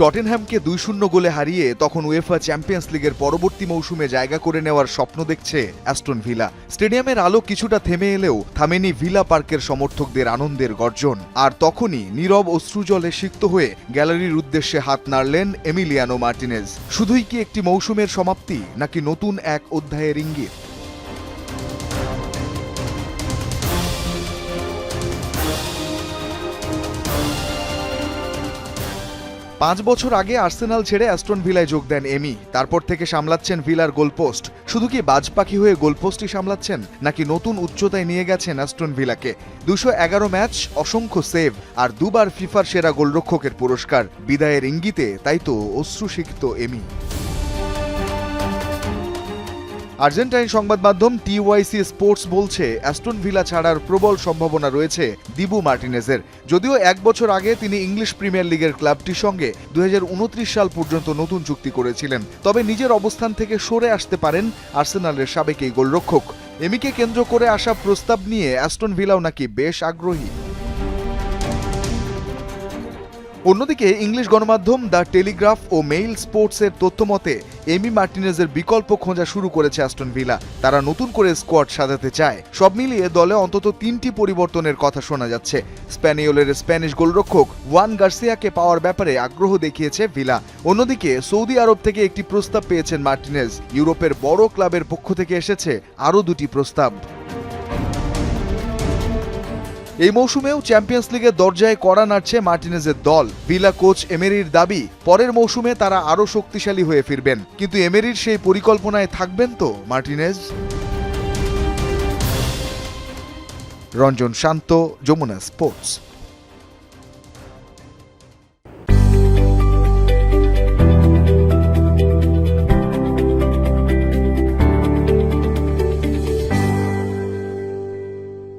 টটেনহ্যামকে দুই শূন্য গোলে হারিয়ে তখন উয়েফা চ্যাম্পিয়ন্স লিগের পরবর্তী মৌসুমে জায়গা করে নেওয়ার স্বপ্ন দেখছে অ্যাস্টন ভিলা। স্টেডিয়ামের আলো কিছুটা থেমে এলেও থামেনি ভিলা পার্কের সমর্থকদের আনন্দের গর্জন। আর তখনই নীরব অশ্রুজলে সিক্ত হয়ে গ্যালারির উদ্দেশ্যে হাত নাড়লেন এমিলিয়ানো মার্টিনেজ। শুধুই কি একটি মৌসুমের সমাপ্তি, নাকি নতুন এক অধ্যায়ের ইঙ্গিত? পাঁচ বছর আগে আর্সেনাল ছেড়ে অ্যাস্টন ভিলায় যোগ দেন এমি। তারপর থেকে সামলাচ্ছেন ভিলার গোলপোস্ট। শুধু কি বাজ পাখি হয়ে গোলপোস্টই সামলাচ্ছেন, নাকি নতুন উচ্চতায় নিয়ে গেছেন অ্যাস্টন ভিলাকে? দুশো এগারো ম্যাচ, অসংখ্য সেভ, আর দুবার ফিফার সেরা গোলরক্ষকের পুরস্কার। বিদায়ের ইঙ্গিতে তাই তো অশ্রুসিক্ত এমি। আর্জেন্টাইন সংবাদ মাধ্যম টিওয়াইসি স্পোর্টস বলছে, অ্যাস্টন ভিলা ছাড়ার প্রবল সম্ভাবনা রয়েছে দিবু মার্টিনেজের। যদিও এক বছর আগে তিনি ইংলিশ প্রিমিয়ার লিগের ক্লাবটির সঙ্গে দুই হাজার উনত্রিশ সাল পর্যন্ত নতুন চুক্তি করেছিলেন। তবে নিজের অবস্থান থেকে সরে আসতে পারেন আর্সেনালের সাবেক এই গোলরক্ষক। এমিকে কেন্দ্র করে আসা প্রস্তাব নিয়ে অ্যাস্টন ভিলাও নাকি বেশ আগ্রহী। অন্যদিকে ইংলিশ গণমাধ্যম দ্য টেলিগ্রাফ ও মেইল স্পোর্টসের তথ্য মতে এমি মার্টিনেজের বিকল্প খোঁজা শুরু করেছে অ্যাস্টন ভিলা। তারা নতুন করে স্কোয়াড সাজাতে চায়। সব মিলিয়ে দলে অন্তত তিনটি পরিবর্তনের কথা শোনা যাচ্ছে। স্প্যানিওলের স্প্যানিশ গোলরক্ষক ওয়ান গার্সিয়াকে পাওয়ার ব্যাপারে আগ্রহ দেখিয়েছে ভিলা। অন্যদিকে, সৌদি আরব থেকে একটি প্রস্তাব পেয়েছেন মার্টিনেজ। ইউরোপের বড় ক্লাবের পক্ষ থেকে এসেছে আরও দুটি প্রস্তাব। এই মৌসুমেও চ্যাম্পিয়ন্স লিগের দরজায় কড়া নাড়ছে মার্টিনেজের দল। ভিলা কোচ এমেরির দাবি, পরের মৌসুমে তারা আরও শক্তিশালী হয়ে ফিরবেন। কিন্তু এমেরির সেই পরিকল্পনায় থাকবেন তো মার্টিনেজ? রঞ্জন শান্ত, যমুনা স্পোর্টস।